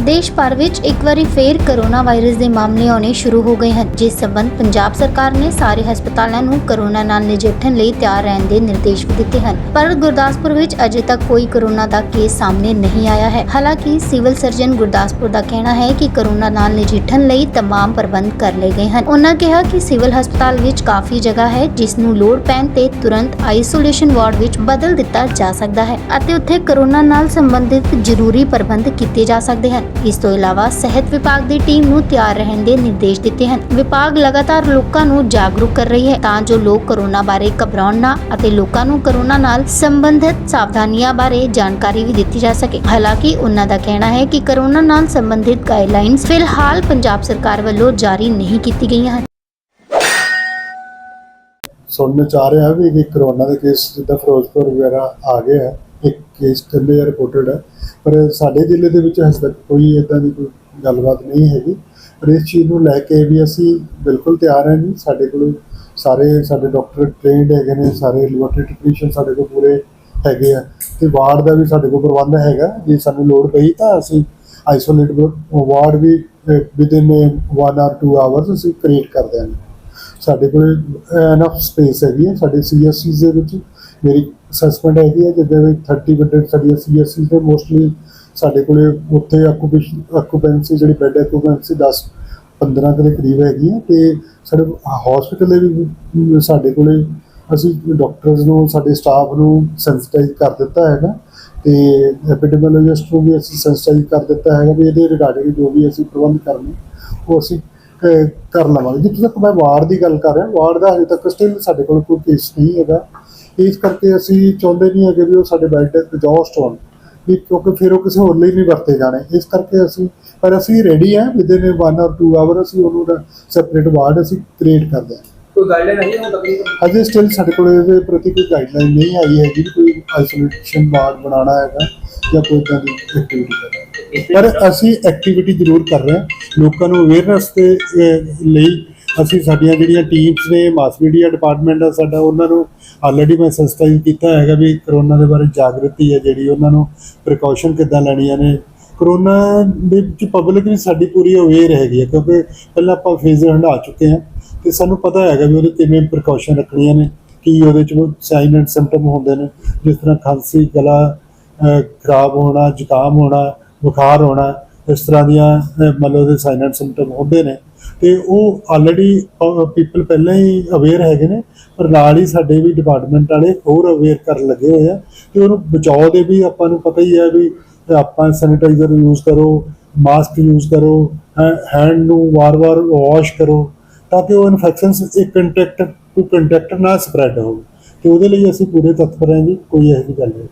ਦੇਸ਼ ਭਰ ਵਿੱਚ ਇੱਕ ਵਾਰੀ ਫੇਰ ਕਰੋਨਾ ਵਾਇਰਸ ਦੇ ਮਾਮਲੇ ਆਉਣੇ ਸ਼ੁਰੂ ਹੋ ਗਏ ਹਨ ਜਿਸ ਸੰਬੰਧ ਪੰਜਾਬ ਸਰਕਾਰ ਨੇ ਸਾਰੇ ਹਸਪਤਾਲਾਂ ਨੂੰ ਕਰੋਨਾ ਨਾਲ ਨਜਿੱਠਣ ਲਈ ਤਿਆਰ ਰਹਿਣ ਦੇ ਨਿਰਦੇਸ਼ ਵੀ ਦਿੱਤੇ ਹਨ ਪਰ ਗੁਰਦਾਸਪੁਰ ਵਿੱਚ ਅਜੇ ਤੱਕ ਕੋਈ ਕਰੋਨਾ ਦਾ ਕੇਸ ਸਾਹਮਣੇ ਨਹੀਂ ਆਇਆ ਹੈ ਹਾਲਾਂਕਿ ਸਿਵਲ ਸਰਜਨ ਗੁਰਦਾਸਪੁਰ ਦਾ ਕਹਿਣਾ ਹੈ ਕਿ ਕਰੋਨਾ ਨਾਲ ਨਜਿੱਠਣ ਲਈ तमाम ਪ੍ਰਬੰਧ ਕਰ ਲਏ ਗਏ ਹਨ ਉਹਨਾਂ ਕਿਹਾ ਕਿ ਸਿਵਲ ਹਸਪਤਾਲ ਵਿੱਚ ਕਾਫੀ ਜਗ੍ਹਾ ਹੈ ਜਿਸ ਨੂੰ ਲੋੜ ਪੈਣ ਤੇ ਤੁਰੰਤ ਆਈਸੋਲੇਸ਼ਨ ਵਾਰਡ ਵਿੱਚ ਬਦਲ ਦਿੱਤਾ ਜਾ ਸਕਦਾ ਹੈ ਅਤੇ ਉੱਥੇ ਕਰੋਨਾ ਨਾਲ ਸੰਬੰਧਿਤ ਜ਼ਰੂਰੀ ਪ੍ਰਬੰਧ ਕੀਤੇ ਜਾ ਸਕਦੇ ਹਨ ਇਸ ਤੋਂ ਇਲਾਵਾ ਸਿਹਤ ਵਿਭਾਗ ਦੀ ਟੀਮ ਨੂੰ ਤਿਆਰ ਰਹਿਣ ਦੇ ਨਿਰਦੇਸ਼ ਦਿੱਤੇ ਹਨ। ਵਿਭਾਗ ਲਗਾਤਾਰ ਲੋਕਾਂ ਨੂੰ ਜਾਗਰੂਕ ਕਰ ਰਹੀ ਹੈ ਤਾਂ ਜੋ ਲੋਕ ਕਰੋਨਾ ਬਾਰੇ ਘਬਰਾਉਣ ਨਾ ਅਤੇ ਲੋਕਾਂ ਨੂੰ ਕਰੋਨਾ ਨਾਲ ਸੰਬੰਧਿਤ ਸਾਵਧਾਨੀਆਂ ਬਾਰੇ ਜਾਣਕਾਰੀ ਵੀ ਦਿੱਤੀ ਜਾ ਸਕੇ। ਹਾਲਾਂਕਿ ਉਹਨਾਂ ਦਾ ਕਹਿਣਾ ਹੈ ਕਿ ਕਰੋਨਾ ਨਾਲ ਸੰਬੰਧਿਤ ਗਾਈਡਲਾਈਨਸ ਫਿਲਹਾਲ ਪੰਜਾਬ ਸਰਕਾਰ ਵੱਲੋਂ ਜਾਰੀ ਨਹੀਂ ਕੀਤੀ ਗਈਆਂ ਹਨ। ਸੁਣਨ ਚ ਆ ਰਿਹਾ ਵੀ ਕਿ ਕਰੋਨਾ ਦੇ ਕੇਸ ਜਿੱਦਾਂ ਫਿਰੋਜ਼ਪੁਰ ਵਗੈਰਾ ਆ ਗਏ ਹੈ। ਇੱਕ ਕੇਸ ਕਹਿੰਦੇ ਆ ਰਿਪੋਰਟਡ ਹੈ। ਪਰ ਸਾਡੇ ਜ਼ਿਲ੍ਹੇ ਦੇ ਵਿੱਚ ਹਜੇ ਤੱਕ ਕੋਈ ਇਦਾਂ ਦੀ ਕੋਈ ਗੱਲਬਾਤ ਨਹੀਂ ਹੈਗੀ। ਪਰ ਇਸ ਚੀਜ਼ ਨੂੰ ਲੈ ਕੇ ਵੀ ਅਸੀਂ ਬਿਲਕੁਲ ਤਿਆਰ ਹਾਂ ਜੀ। ਸਾਡੇ ਕੋਲ ਸਾਰੇ ਸਾਡੇ ਡਾਕਟਰ ਟ੍ਰੇਨਡ ਹੈਗੇ ਨੇ, ਸਾਰੇ ਲੈਬੋਰੇਟਰੀ ਟੈਕਨੀਸ਼ੀਅਨ ਸਾਡੇ ਕੋਲ ਪੂਰੇ ਹੈਗੇ ਆ। ਤੇ ਵਾਰਡ ਦਾ ਵੀ ਸਾਡੇ ਕੋਲ ਪ੍ਰਬੰਧ ਹੈਗਾ। ਜੇ ਸਾਨੂੰ ਲੋੜ ਪਈ ਤਾਂ ਅਸੀਂ ਆਈਸੋਲੇਟ ਵਾਰਡ ਵੀ ਵਿਦਿਨ 1 ਆਰ 2 ਆਵਰਸ ਅਸੀਂ ਕ੍ਰੀਏਟ ਕਰ ਦਿਆਂਗੇ। ਸਾਡੇ ਕੋਲ ਐਨਫ ਸਪੇਸ ਹੈਗੀ ਹੈ। ਸਾਡੇ ਸੀਐਸਸੀ ਦੇ ਵਿੱਚ ਮੇਰੀ ਅਸੈਸਮੈਂਟ ਹੈਗੀ ਹੈ ਜਿੱਦਾਂ ਵੀ 30 ਬੈੱਡ ਸਾਡੀਆਂ ਸੀਐਸਸੀ ਦੇ ਮੋਸਟਲੀ ਸਾਡੇ ਕੋਲੇ ਉੱਥੇ ਆਕੂਪੇਸ਼ਨ ਆਕੂਪੈਂਸੀ ਜਿਹੜੀ ਬੈੱਡ ਆਕੂਪੈਂਸੀ 10 15 ਕੁ ਦੇ ਕਰੀਬ ਹੈਗੀ ਹੈ ਤੇ ਸਾਡੇ ਹਸਪੀਟਲ ਦੇ ਵੀ ਸਾਡੇ ਕੋਲੇ ਅਸੀਂ ਡਾਕਟਰਸ ਨੂੰ, ਸਾਡੇ ਸਟਾਫ ਨੂੰ ਸੈਂਸਿਟਾਈਜ਼ ਕਰ ਦਿੱਤਾ ਹੈਗਾ ਤੇ ਐਪੀਡੈਮੀਓਲੋਜਿਸਟ ਨੂੰ ਵੀ ਅਸੀਂ ਸੈਂਸਿਟਾਈਜ਼ ਕਰ ਦਿੱਤਾ ਹੈਗਾ ਵੀ ਇਹਦੇ ਰਿਗਾਰਡਿੰਗ ਜੋ ਵੀ ਅਸੀਂ ਪ੍ਰਬੰਧ ਕਰਨੇ, ਉਹ ਅਸੀਂ ਕਰ ਲਵਾਂਗੇ। ਜਿੱਥੇ ਤੱਕ ਮੈਂ ਵਾਰਡ ਦੀ ਗੱਲ ਕਰ ਰਿਹਾ, ਵਾਰਡ ਦਾ ਹਜੇ ਤੱਕ ਸਟਿਲ ਸਾਡੇ ਕੋਲ ਕੋਈ ਕੇਸ ਨਹੀਂ ਹੈਗਾ। ਇਸ ਕਰਕੇ ਅਸੀਂ ਚਾਹੁੰਦੇ ਨਹੀਂ ਹੈਗੇ ਵੀ ਉਹ ਸਾਡੇ ਬੈੱਡ ਐਗਜ਼ੌਸਟ ਹੋਣ ਵੀ ਕਿਉਂਕਿ ਫਿਰ ਉਹ ਕਿਸੇ ਹੋਰ ਲਈ ਨਹੀਂ ਵਰਤੇ ਜਾਣੇ। ਇਸ ਕਰਕੇ ਅਸੀਂ ਪਰ ਅਸੀਂ ਰੈਡੀ ਹਾਂ ਵਿਦਿਨ 1 ਔਰ 2 ਆਵਰ ਅਸੀਂ ਉਹਨੂੰ ਦਾ ਸੈਪਰੇਟ ਵਾਰਡ ਅਸੀਂ ਕ੍ਰੀਏਟ ਕਰਦੇ ਹਾਂ। ਕੋਈ ਗਾਈਡਲਾਈਨ ਹੈ ਹੁਣ ਤੱਕ? ਅਜੇ ਸਟਿਲ ਸਾਡੇ ਕੋਲ ਇਹਦੇ ਪ੍ਰਤੀ ਕੋਈ ਗਾਈਡਲਾਈਨ ਨਹੀਂ ਆਈ ਹੈਗੀ ਵੀ ਕੋਈ ਆਈਸੋਲੇਸ਼ਨ ਵਾਰਡ ਬਣਾਉਣਾ ਹੈਗਾ ਜਾਂ ਕੋਈ ਇਦਾਂ ਦੀ ਐਕਟੀਵਿਟੀ ਕਰਨਾ। ਪਰ ਅਸੀਂ ਐਕਟੀਵਿਟੀ ਜ਼ਰੂਰ ਕਰ ਰਹੇ ਹਾਂ। ਲੋਕਾਂ ਨੂੰ ਅਵੇਅਰਨੈਸ ਦੇ ਲਈ ਅਸੀਂ ਸਾਡੀਆਂ ਜਿਹੜੀਆਂ ਟੀਮਸ ਨੇ ਮਾਸ ਮੀਡੀਆ ਡਿਪਾਰਟਮੈਂਟ ਆ ਸਾਡਾ, ਉਹਨਾਂ ਨੂੰ ਆਲਰੇਡੀ ਮੈਂ ਸੈਂਸਿਟਾਈਜ਼ ਕੀਤਾ ਹੈਗਾ ਵੀ ਕਰੋਨਾ ਦੇ ਬਾਰੇ ਜਾਗਰਤੀ ਹੈ ਜਿਹੜੀ ਉਹਨਾਂ ਨੂੰ ਪ੍ਰੀਕਾਸ਼ਨ ਕਿੱਦਾਂ ਲੈਣੀਆਂ ਨੇ। ਕਰੋਨਾ ਦੇ ਵਿੱਚ ਪਬਲਿਕ ਵੀ ਸਾਡੀ ਪੂਰੀ ਅਵੇਅਰ ਹੈਗੀ ਹੈ ਕਿਉਂਕਿ ਪਹਿਲਾਂ ਆਪਾਂ ਫੇਜ਼ ਹੰਢਾ ਚੁੱਕੇ ਹਾਂ ਤੇ ਸਾਨੂੰ ਪਤਾ ਹੈਗਾ ਵੀ ਉਹਦੇ ਕਿਵੇਂ ਪ੍ਰੀਕਾਸ਼ਨ ਰੱਖਣੀਆਂ ਨੇ, ਕੀ ਉਹਦੇ ਚ ਸਾਈਨ ਐਂਡ ਸਿੰਪਟਮ ਹੁੰਦੇ ਨੇ, ਜਿਸ ਤਰ੍ਹਾਂ ਖਾਂਸੀ, ਗਲਾ ਖਰਾਬ ਹੋਣਾ, ਜ਼ੁਕਾਮ ਹੋਣਾ, ਬੁਖਾਰ ਹੋਣਾ ਇਸ ਤਰ੍ਹਾਂ ਦੀਆਂ ਅਹ, ਮਤਲਬ ਉਹਦੇ ਸਾਈਨ ਐਂਡ ਸਿੰਪਟਮ ਹੁੰਦੇ ਨੇ। ਤੇ ਉਹ ਆਲਰੇਡੀ ਪੀਪਲ ਪਹਿਲਾਂ ਹੀ ਅਵੇਅਰ ਹੈਗੇ ਨੇ ਪਰ ਨਾਲ ਹੀ ਸਾਡੇ ਵੀ ਡਿਪਾਰਟਮੈਂਟ ਵਾਲੇ ਹੋਰ ਅਵੇਅਰ ਕਰਨ ਲੱਗੇ ਹੋਏ ਆ। ਤੇ ਉਹਨੂੰ ਬਚਾਓ ਦੇ ਵੀ ਆਪਾਂ ਨੂੰ ਪਤਾ ਹੀ ਹੈ ਵੀ ਆਪਾਂ ਸੈਨੀਟਾਈਜ਼ਰ ਯੂਜ਼ ਕਰੋ ਮਾਸਕ ਯੂਜ਼ ਕਰੋ ਹੈਂਡ ਨੂੰ ਵਾਰ-ਵਾਰ ਵਾਸ਼ ਕਰੋ ਤਾਂ ਕਿ ਉਹ ਇਨਫੈਕਸ਼ਨਸ ਇੱਕ ਕੰਟੈਕਟ ਟੂ ਕੰਟੈਕਟ ਨਾ ਸਪਰੈਡ ਹੋਵੇ ਤੇ ਉਹਦੇ ਲਈ ਅਸੀਂ ਪੂਰੇ ਤਤਪਰ ਹਾਂ ਜੀ ਕੋਈ ਇਹੋ ਜਿਹੀ ਗੱਲ ਨਹੀਂ।